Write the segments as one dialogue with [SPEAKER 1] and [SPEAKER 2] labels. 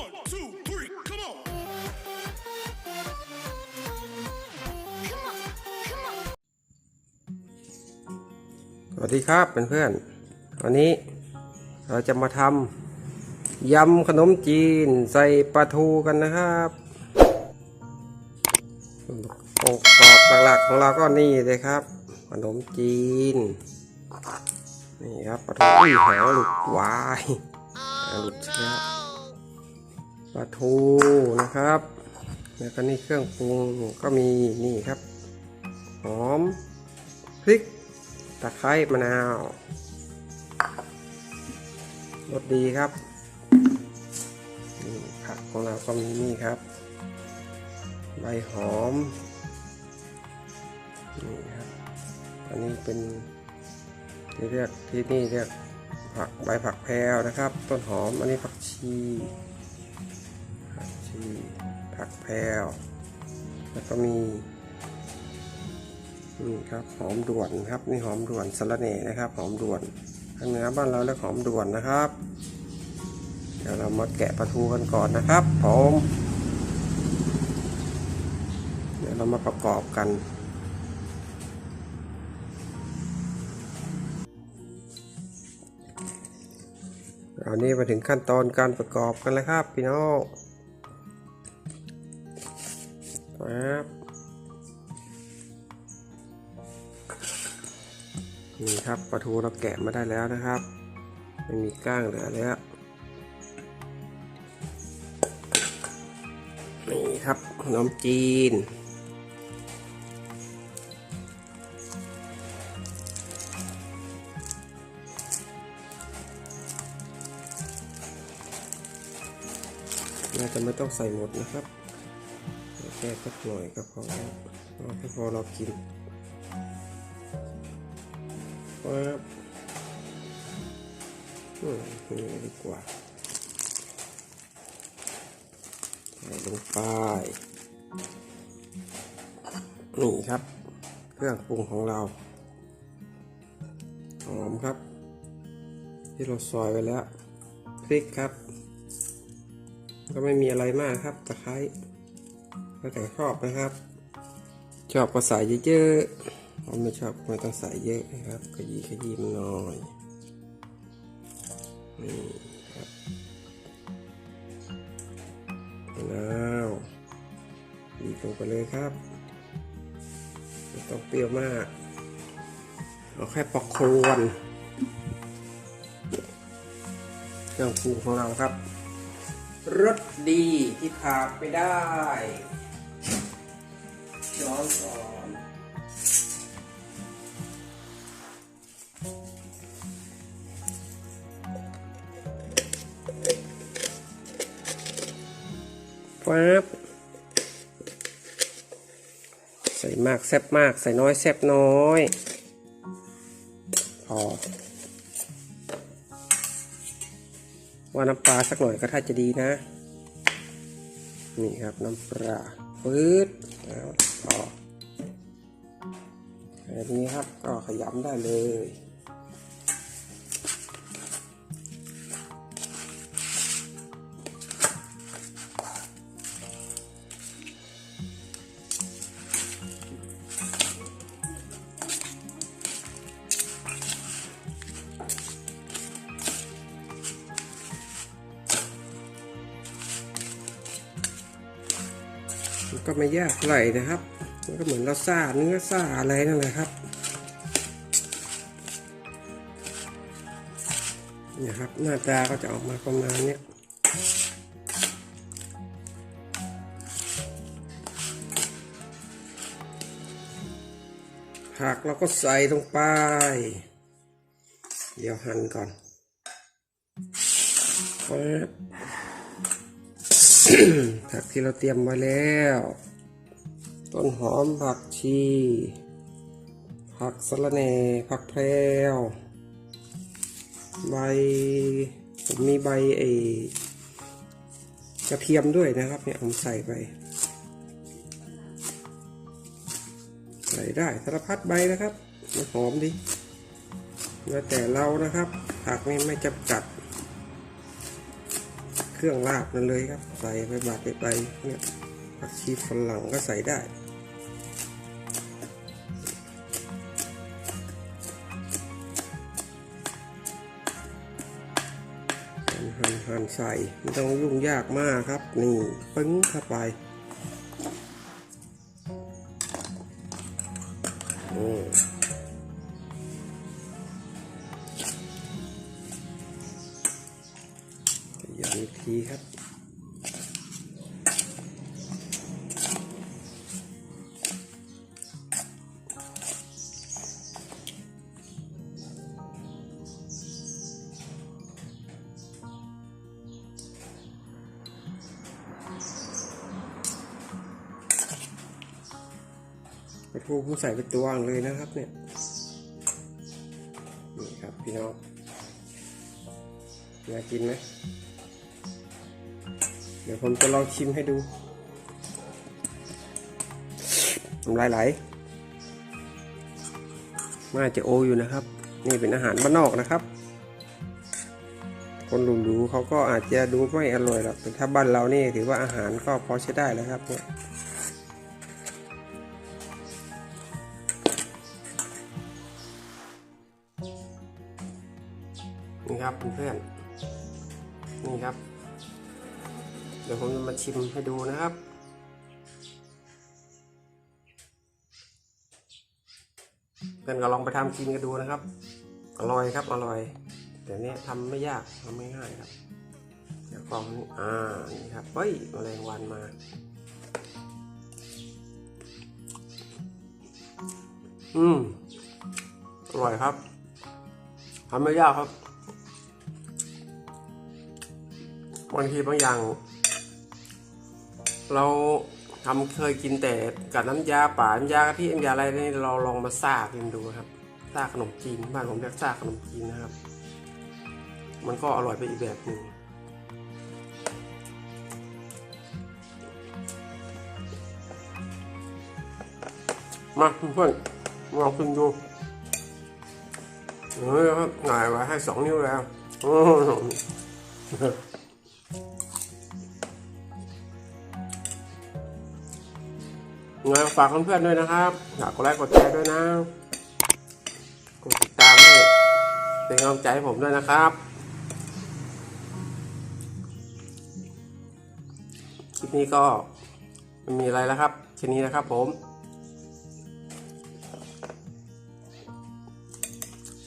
[SPEAKER 1] One, two, three, come on.
[SPEAKER 2] Come on, come on.
[SPEAKER 3] สวัสดีครับเพื่อนๆวันนี้เราจะมาทำยำขนมจีนใส่ปลาทูกันนะครับองค์ประกอบหลักๆของเราก็นี่เลยครับ ขนมจีน นี่ครับปลาทูอุ้ยหางหลุดวายหางหลุดเชื้อ ปลาทูนะครับ แล้วก็นี่เครื่องปรุงก็มีนี่ครับ หอม พริก ตะไคร้มะนาวรสดีครับนี่ผักของเราก็มีนี่ครับ ใบหอมนี่ครับอันนี้เป็นที่เรียกที่นี่เรียกผักใบผักแพรวนะครับ ต้นหอมอันนี้ผักชี ผักชีผักแพรวแล้วก็มีนี่ครับหอมด่วนครับนี่หอมด่วนสะระเน่นะครับ หอมด่วนทางเหนือบ้านเราเรียกหอมด่วนนะครับ เดี๋ยวเรามาแกะปลาทูกันก่อนนะครับผมเดี๋ยวเรามาประกอบกันอันนี้มาถึงขั้นตอนการประกอบกันแล้วครับพี่น้อง ครับนี่ครับปลาทูเราแกะมาได้แล้วนะครับ ไม่มีก้างเหลือแล้วนี่ครับขนมจีนน่าจะไม่ต้องใส่หมดนะครับ ค่สักหน่อยก็พอแล้วเอาแค่พอเรากินปั๊บอืมนี่ดีกว่าใส่ลงไปนี่ครับ เครื่องปรุงของเราหอมครับ ที่เราซอยไว้แล้วพริกครับ ก็ไม่มีอะไรมากครับตะไคร้ ก็แต่ชอบนะครับ ชอบก็ใส่เยอะๆผมไม่ชอบไม่ต้องใส่เยอะนะครับขยี้ขยี้มันหน่อยนี่ครับมะนาวบีบลงไปเลยครับไม่ต้องเปรี้ยวมากเอาแค่ปอกโครวนเครื่องปรุงของเราครับ รสดีที่ขาดไม่ได้ย้อนก่อนปั๊บใส่มากแซ่บมาก ใส่น้อยแซ่บน้อย พอ ว่าน้ำปลาสักหน่อยก็ถ้าจะดีนะ นี่ครับน้ำปลาฟืดแล้วพอแบบนี้ครับก็ขยำได้เลย มันก็ไม่ยากเท่าไหร่นะครับ มันก็เหมือนเราซ่าเนื้อซ่าอะไรนั่นแหละครับนี่ครับ หน้าตาก็จะออกมาประมาณนี้ผักเราก็ใส่ลงไป เดี๋ยวหั่นก่อนปึ๊บ ผักที่เราเตรียมไว้แล้ว ต้นหอมผักชี ผักสะระแหน่ ผักแพรวใบผมมีใบไอกระเทียมด้วยนะครับเนี่ยผมใส่ไป ใส่ได้สารพัดใบนะครับมันหอมดีแล้วแต่เรานะครับผักนี่ไม่จำกัด เครื่องลาบนั่นเลยครับ ใส่ไปบาดไปไปเนี่ยผักชีฝรั่งก็ใส่ได้หั่นหั่นหั่นใส่ไม่ต้องยุ่งยากมากครับ นี่ปึ้งเข้าไปอืม ทีครับ ไปทูผมใส่ไปตัวงเลยนะครับเนี่ย นี่ครับพี่น้องน่ากกินไหม เดี๋ยวผมจะลองชิมให้ดูน้ำลายไหลน่าจะโออยู่นะครับ นี่เป็นอาหารบ้านนอกนะครับ คนหรูๆเขาก็อาจจะดูไม่อร่อยหรอกแต่ถ้าบ้านเรานี่ถือว่าอาหารก็พอใช้ได้แล้วครับเนี่ยนี่ครับเพื่อนๆนี่ครับ ดี๋ยวผมจะมาชิมให้ดูนะครับ เพื่อนก็ลองไปทำกินกันดูนะครับ อร่อยครับอร่อย แต่เนี้ยทำไม่ยากทำไม่ง่ายครับเดี๋ยวกล่องนี้อ่านี่ครับเฮ้ยแมลงวันมา อืมอร่อยครับทำไม่ยากครับบางทีบางอย่าง เราทำเคยกินแต่กับน้ำยาป่าน้ำยากะทิน้ำยาอะไรนี่เราลองมาซากินดูครับซาขนมจีนบ้านผมเรียกซาขนมจีนนะครับ มันก็อร่อยไปอีกแบบหนึ่งมาเพื่อนลองกินดูเฮ้ยครับหน่ายไว้ให้สองนิ้วแล้ว โอ้โหงานฝากเพื่อนๆด้วยนะครับฝากกดไลค์กดแชร์ด้วยนะ กดติดตามให้เป็นกำลังใจให้ผมด้วยนะครับคลิปนี้ก็ไม่มีอะไรแล้วครับแค่นี้นะครับผม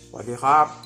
[SPEAKER 3] สวัสดีครับ